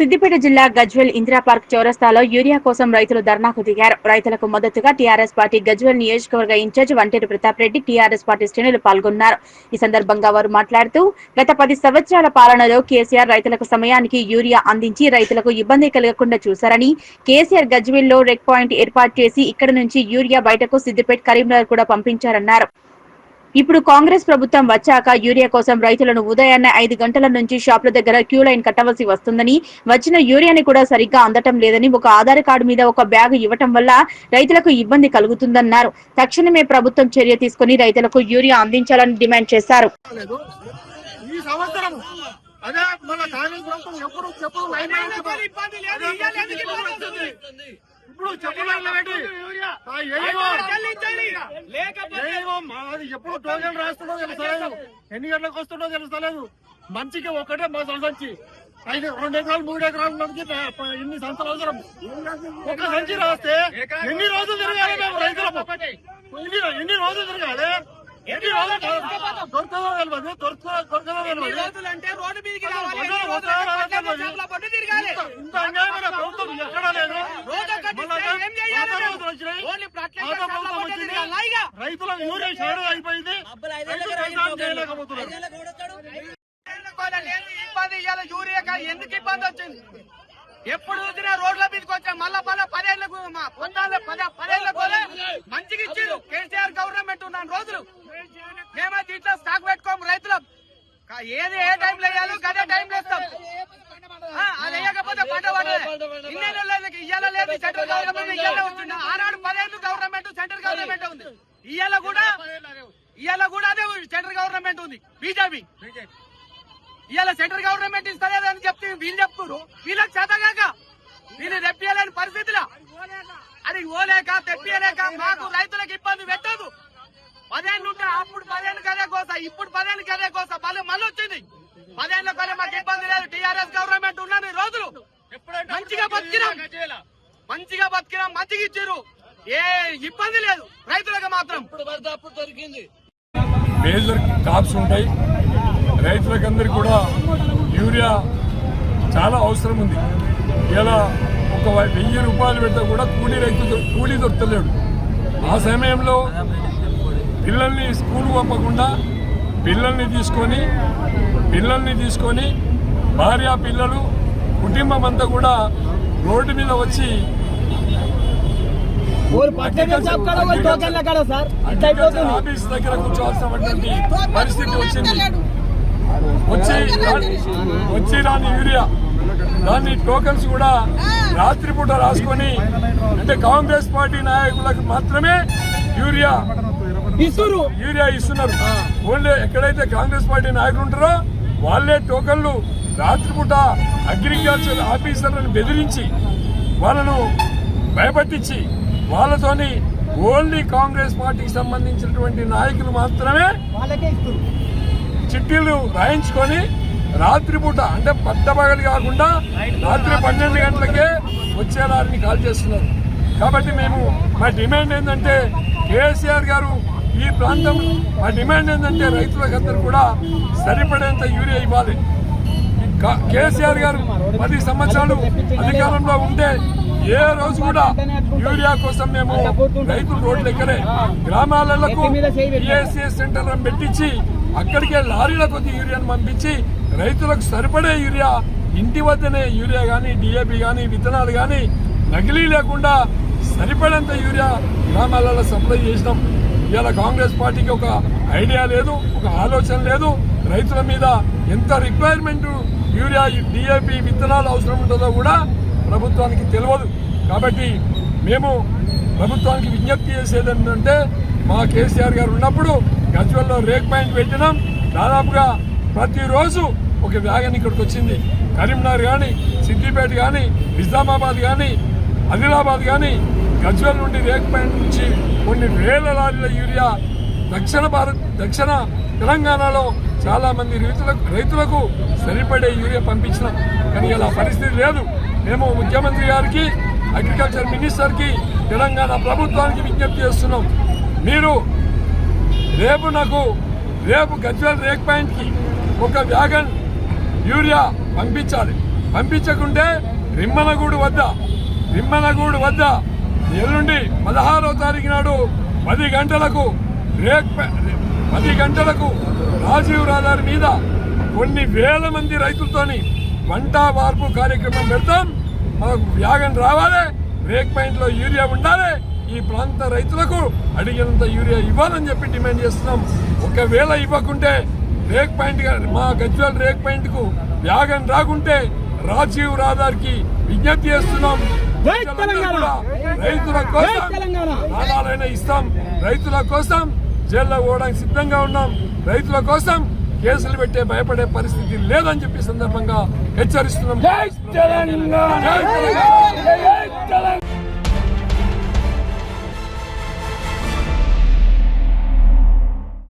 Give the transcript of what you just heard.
సిద్దిపేట జిల్లా గజ్వెల్ ఇందిరా పార్క్ చౌరస్తాలో యూరియా కోసం రైతులు ధర్నాకు దిగారు. రైతులకు మద్దతుగా టీఆర్ఎస్ పార్టీ గజ్వెల్ నియోజకవర్గ incharge Vanteru Pratap Reddy TRS party శ్రేణులు పాల్గొన్నారు. ఈ సందర్భంగా వారు మాట్లాడుతూ గత పది సంవత్సరాల పాలనలో కేసీఆర్ రైతులకు సమయానికి యూరియా అందించి రైతులకు ఇబ్బంది కలగకుండా చూశారని కేసీఆర్ గజ్వెల్లో రెడ్ పాయింట్ ఏర్పాటు చేసి ఇక్కడ నుంచి యూరియా బయటకు సిద్దిపేట కరీంనగర్ కూడా పంపించారన్నారు. ఇప్పుడు కాంగ్రెస్ ప్రభుత్వం వచ్చాక యూరియా కోసం రైతులను ఉదయాన్నే ఐదు గంటల నుంచి షాపుల దగ్గర క్యూ లైన్ కట్టవలసి వస్తుందని వచ్చిన యూరియాని కూడా సరిగ్గా అందటం లేదని ఒక ఆధార్ కార్డు మీద ఒక బ్యాగ్ ఇవ్వటం వల్ల రైతులకు ఇబ్బంది కలుగుతుందన్నారు. తక్షణమే ప్రభుత్వం చర్య తీసుకుని రైతులకు యూరియా అందించాలని డిమాండ్ చేశారు. మన ఎప్పుడు చెప్పులు లైన్లో ఉంచుతారు. అదే పరిస్థితి. ఇప్పుడు చెప్పులు లైన్లో పెట్టి ఆ ఏవో ఏవో మా- అది ఎప్పుడు టోకెన్ రాస్తుండో తెలుస్తలేదు ఎన్ని గంటలకు వస్తుండో తెలుస్తలేదు మంచికి ఒకటే మా సంచి ఐదు రెండు ఎకరాలు మూడు ఎకరాలు మందికి ప- ఇన్ని సంచులు అవసరం. ఒక సంచి రాస్తే ఎన్ని రోజులు తిరగాలి మేము రైతులకు? ఎన్ని ఎన్ని రోజులు తిరగాలి? ఎన్ని రోజులు దొరుకుతుందో తెలియదు దొరుకుతుందో దొరకదో తెలియదు రోడ్డు మీదకి రావాలి. రోజులు రైతుల యూరియా షేడ్ అయిపోయింది. ఎందుకు ఇబ్బంది వచ్చింది? ఎప్పుడు చూసినా రోడ్ల మీదకి వచ్చా. మళ్ళా మళ్ళా పదేళ్ళకు మా పొందాల పద పదేళ్ళకు మంచిగా ఇచ్చిండు. కేసీఆర్ గవర్నమెంట్ ఉన్న రోజులు. మేమైతే ఇట్లా స్టాక్ పెట్టుకోము రైతులం. ఏది ఏ టైంలో వేయాలో అదే టైంలో వేస్తాం. ఆ, అది వేయకపోతే పంట పడదు ఇన్ని ఇయ్యాల లేదు సెంట్రల్ గవర్నమెంట్ ఇయ్యాల పదేళ్ళు గవర్నమెంట్ ఉంది. ఇయ్యాల కూడా ఇయ్యాల కూడా అదే సెంట్రల్ గవర్నమెంట్ ఉంది. బీజేపీ. ఇవాళ సెంట్రల్ గవర్నమెంట్ ఇస్తలేదని చెప్తే వీళ్ళు చెప్తున్నారు వీళ్ళకి చేతగాక వీళ్ళు తెప్పియలేని పరిస్థితిలో. అది ఓలేక తెప్పియలేక మాకు రైతులకు ఇబ్బంది పెట్టదు. పదేళ్ళు ఉంటే అప్పుడు పదేళ్ళు కదే కోస ఇప్పుడు పదేళ్ళు కదే కోస మళ్ళీ మళ్ళీ వచ్చింది. పదేళ్ళు కదే మాకు ఇబ్బంది లేదు. టీఆర్ఎస్ గవర్నమెంట్ ఉన్నది రోజులు. మంచిగా బతికినాం. మంచిగా బతికినాం మంచిగా ఇచ్చారు. ఏ ఇబ్బంది లేదు. రైతులకు మాత్రం. మేజర్ కాప్స్ ఉంటాయి. రైతులకందరికీ కూడా యూరియా చాలా అవసరం ఉంది. ఇలా ఒక వెయ్యి రూపాయలు పెడితే కూడా కూలీ రైతు కూలీ దొరకలేడు. ఆ సమయంలో పిల్లల్ని స్కూల్ పంపకుండా పిల్లల్ని తీసుకొని పిల్లల్ని తీసుకొని భార్య పిల్లలు కుటుంబం అంతా కూడా రోడ్డు మీద వచ్చి ఆఫీస్ దగ్గర కూర్చోవాల్సినటువంటి పరిస్థితి వచ్చింది. వచ్చి వచ్చి రాని యూరియా. దాన్ని టోకన్స్ కూడా రాత్రిపూట రాసుకొని అంటే కాంగ్రెస్ పార్టీ నాయకులకు మాత్రమే యూరియా. యూరియా ఇస్తున్నారు. ఓన్లీ ఎక్కడైతే కాంగ్రెస్ పార్టీ నాయకులు ఉంటారో వాళ్ళే టోకన్లు రాత్రిపూట అగ్రికల్చర్ ఆఫీసర్లను బెదిరించి వాళ్ళను భయపట్టించి వాళ్ళతోని ఓన్లీ కాంగ్రెస్ పార్టీకి సంబంధించినటువంటి నాయకులు మాత్రమే చిట్టీలు రాయించుకొని రాత్రిపూట అంటే పట్టబగలు కాకుండా రాత్రి పన్నెండు గంటలకే వచ్చేలారని కాల్ చేస్తున్నారు. కాబట్టి మేము మా డిమాండ్ ఏంటంటే కేసీఆర్ గారు ఈ ప్రాంతం మా డిమాండ్ ఏంటంటే రైతులకందరూ కూడా సరిపడేంత యూరియా ఇవ్వాలి. కేసీఆర్ గారు పది సంవత్సరాలు అధికారంలో ఉంటే ఏ రోజు కూడా యూరియా కోసం మేము రైతులు రోడ్లు ఎక్కడే గ్రామాలకు సెంటర్ పెట్టించి అక్కడికే లారీల కొద్ది యూరియాను పంపించి రైతులకు సరిపడే యూరియా ఇంటి వద్దనే యూరియా కానీ డిఏపి కానీ విత్తనాలు కానీ నకిలీ లేకుండా సరిపడేంత యూరియా గ్రామాలలో సప్లై చేసినాం. ఇవాళ కాంగ్రెస్ పార్టీకి ఒక ఐడియా లేదు ఒక ఆలోచన లేదు. రైతుల మీద ఎంత రిక్వైర్మెంట్ యూరియా డిఏపి విత్తనాలు అవసరం ఉంటుందో కూడా ప్రభుత్వానికి తెలియదు. కాబట్టి మేము ప్రభుత్వానికి విజ్ఞప్తి చేసేది ఏంటంటే మా కేసీఆర్ గారు ఉన్నప్పుడు గజ్వల్లో రేక్ పాయింట్ పెట్టినాం. దాదాపుగా ప్రతిరోజు ఒక వ్యాగన్ ఇక్కడికి వచ్చింది. కరీంనగర్ కానీ సిద్దిపేట కానీ నిజామాబాద్ కానీ ఆదిలాబాద్ కానీ గజ్వల్ నుండి రేక్ పాయింట్ నుంచి కొన్ని వేల లారీల యూరియా దక్షిణ భారత్ దక్షిణ తెలంగాణలో చాలామంది రైతులకు రైతులకు సరిపడే యూరియా పంపించినాం. కానీ ఇలా పరిస్థితి లేదు. మేము ముఖ్యమంత్రి గారికి అగ్రికల్చర్ మినిస్టర్కి తెలంగాణ ప్రభుత్వానికి విజ్ఞప్తి చేస్తున్నాం. మీరు రేపు నాకు రేపు గజ్వల్ రేక్ పాయింట్కి ఒక వ్యాగన్ యూరియా పంపించాలి. పంపించకుంటే రిమ్మనగూడు వద్ద రిమ్మనగూడు వద్ద ఎల్లుండి పదహారో తారీఖు నాడు పది గంటలకు రేక్ పది గంటలకు రాజీవ్ రహదారి మీద కొన్ని వేల మంది రైతులతోని వంట వార్పు కార్యక్రమం పెడతాం. మాకు వ్యాగం రావాలి బ్రేక్ పాయింట్లో యూరియా ఉండాలి ఈ ప్రాంత రైతులకు అడిగినంత యూరియా ఇవ్వాలని చెప్పి డిమాండ్ చేస్తున్నాం. ఒకవేళ ఇవ్వకుంటే రేక్ పాయింట్ గా- మా గజ్వల్ రేక్ పాయింట్కు వ్యాగం రాకుంటే రాజీవ్ రహదారికి విజ్ఞప్తి చేస్తున్నాం. రైతుల కోసం ప్రాణాలైనా ఇస్తాం. రైతుల కోసం జైల్లో పోవడానికి సిద్ధంగా ఉన్నాం. రైతుల కోసం కేసులు పెట్టే భయపడే పరిస్థితి లేదని చెప్పి సందర్భంగా హెచ్చరిస్తున్నాం.